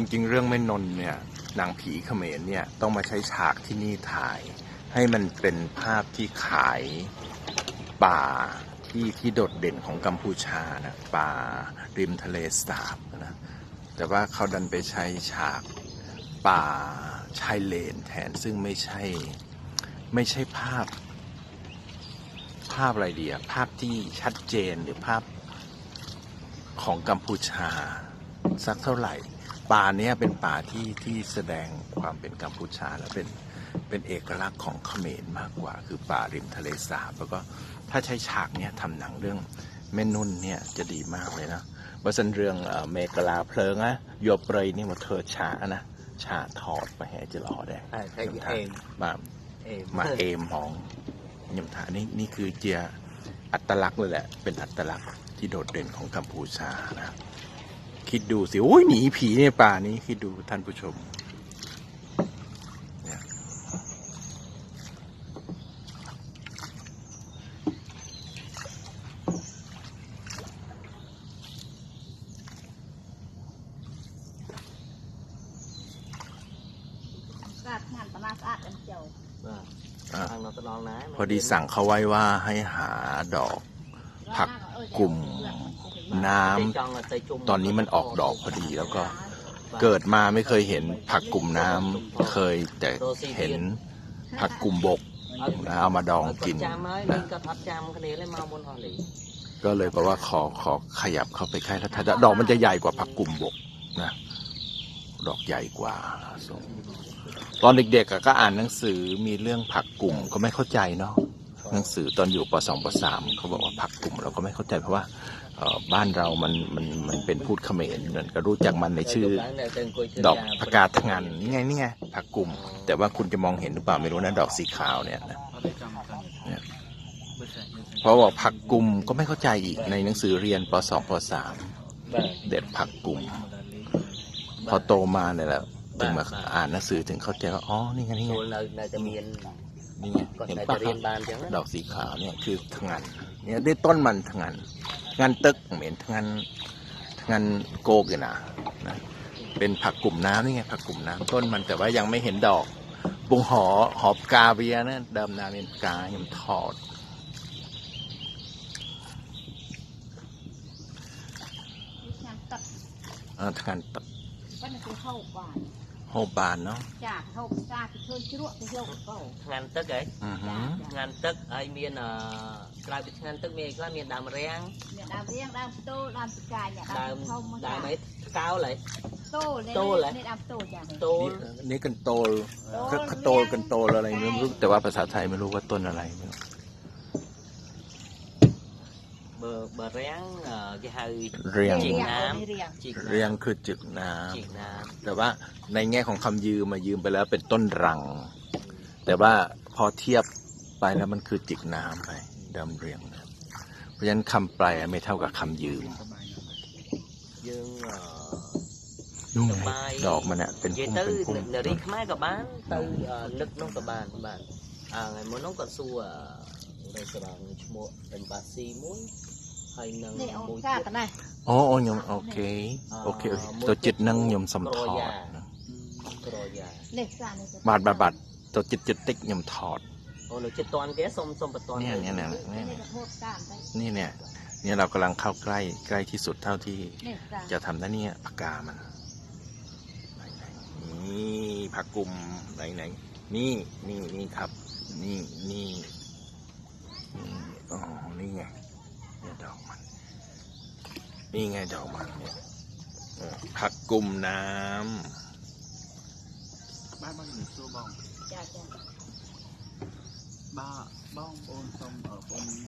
จริงๆ เรื่องแม่นนเนี่ยนางผีเขมรเนี่ยต้องมาใช้ฉากที่นี่ถ่าย ให้มันเป็นภาพที่ขายป่าที่ที่โดดเด่นของกัมพูชานะป่าริมทะเลสาบนะแต่ว่าเขาดันไปใช้ฉากป่าชายเลนแทนซึ่งไม่ใช่ไม่ใช่ภาพ ภาพอะไรเดีอะภาพที่ชัดเจนหรือภาพของกัมพูชาสักเท่าไหร่ ป่าเนี้ยเป็นป่าที่ที่แสดงความเป็นกัมพูชาและเป็นเป็นเอกลักษณ์ของเขมรมากกว่า คือป่าริมทะเลสาบแล้วก็ถ้าใช้ฉากเนี้ยทำหนังเรื่องแม่นุ่นเนี่ยจะดีมากเลยนะว่าสันเรื่องเอ่อเมกลาเพลิงอะโยเปรยนี่มาเธอชานะชาถอดไปแห่จะรอได้ใช่ใช่เองมาเองมาเอมของยมถานี่นี่คือเจียอัตลักษณ์เลยแหละ เป็นอัตลักษณ์ที่โดดเด่นของกัมพูชานะ คิดดูสิโอ้ยหนีผีในป่านี้คิดดูท่านผู้ชมเนี่ยสะอาดงานประมาณสะอาดกันเจียวอ่าอะทางนอตนองนะพอดีสั่งเขาไว้ว่าให้หาดอก ผักกลุ่มน้ำตอนนี้มันออกดอกพอดีแล้วก็เกิดมาไม่เคยเห็นผักกลุ่มน้ำเคยแต่เห็นผักกลุ่มบกนะเอามาดองกินนะก็เลยบอหลีก็เลยแปลว่าขอขอขยับเข้าไปใกล้แล้วถ้าดอกมันจะใหญ่กว่าผักกลุ่มบกนะดอกใหญ่กว่าตอนเด็กๆก็อ่านหนังสือมีเรื่องผักกลุ่มก็ไม่เข้าใจเนาะ หนังสือตอนอยู่ปสองปสามเขาบอกว่าผักกลุ่มเราก็ไม่เข้าใจเพราะว่าบ้านเรามันมันมันเป็นพูดเขมรมันก็รู้จักมันในชื่อ ดอกผักาดทงันนี่ไงนี่ไงผักกลุ่ม แต่ว่าคุณจะมองเห็นหรือเปล่าไม่รู้นะดอกสีขาวเนี่ยนะเพราะว่าผักกลุ่มก็ไม่เข้าใจอีกในหนังสือเรียนปสองปสามเด็ดผักกลุ่ม พอโตมาเนี่ยแหละถึงมาอ่านหนังสือถึงเข้าใจว่าอ๋อนี่ไงนี่ไง นเราเราจะมีนนี่ไงก่อนเห็นเราปะจะเรียนบานจังนะดอกสีขาวเนี่ยคือทะงันเนี่ยได้ต้นมันทะงันทะงันตึกเหม็นทะงันทะงันโกกอยู่นะนะเป็นผักกลุ่มน้ำนี่ไงผักกลุ่มน้ำต้นมันแต่ว่ายังไม่เห็นดอกบุงหอหอบกาเบียนะเดิมนาเป็นกายังทอดงานตัดเออทะงันตึกก็นั่นคือเข้าบ้าน โฮบานเนาะจากเข้าซาที่ช่วยชั่วที่เที่ยวก็งานตึกไอ้อือหืองานตึกไอ้เมียนเอ่อกลายเป็นงานตึกเมียก็มีดามแรงเนี่ยดาวเรียงดาวโตดาวสกายเนี่ยดาดาววเข้ามาดามไอ้ก้าวเลยโตเลยโตเลยเนี่ยดาวโตจ้ะโตนี่นี่กันโตลก็ก็โตลกันโตลอะไรไม่รู้แต่ว่าภาษาไทยไม่รู้ว่าต้นอะไรไม่รู้ เบอร์เบอร์แรงเอ่อจะให้ เรียง จริง เรียง น้ำ เออนี่เรียง จิก เรียงคือจึกน้ำ จิกน้ แต่ว่าในแง่ของคำยืมมายืมไปแล้วเป็นต้นรัง แต่ว่าพอเทียบไปแล้วมันคือจิกน้ำไปดำเรียงนะเพราะฉะนั้นคำแปลไม่เท่ากับคำยืม ำយើងអឺ นู่น ស ไง បាយ ดอกมันเนี่ยเป็น និយាយ พุ่ม ទៅ เป็นพุ่ม នារីខ្មែរក៏បានទៅអឺនឹកនោះក៏បានបាទអើថ្ងៃមុននោះគាត់សួរអឺ រេស្តូរ៉ាងឈ្មោះ Embassy មួយហើយនឹង นี่เอา មួយ กา ទៀត กันได้ อ๋ออ๋อโยมโอเคโอเคโอเคตัวจิตนั่งโยมสำทอดนะ ក្រយ៉ា เล็กซาเนี่ย บาทบาทบาทตัวจิตจิตติ๊กโยมถอด អូនៅចិត្តតន់គេសុំសុំបតន់ เนี่ยเนี่ยเนี่ย นี่ เนี่ย จะโทษกามได้ นี่เนี่ยเนี่ยเรากำลังเข้าใกล้ใกล้ที่สุดเท่าที่ เนี่ยซา จะทำได้เนี่ยปากกามันไหนไหนนี่ผักกลุ่มไหนไหนนี่นี่นี่ครับ นี่นี่นี่ นี่ไงดอกมันเนี่ยเออผักกลุ่มน้บ้านบ้านหนึ่งซัวบ้องจ้าจ้าบ้าบ้องโอนสมเออโอน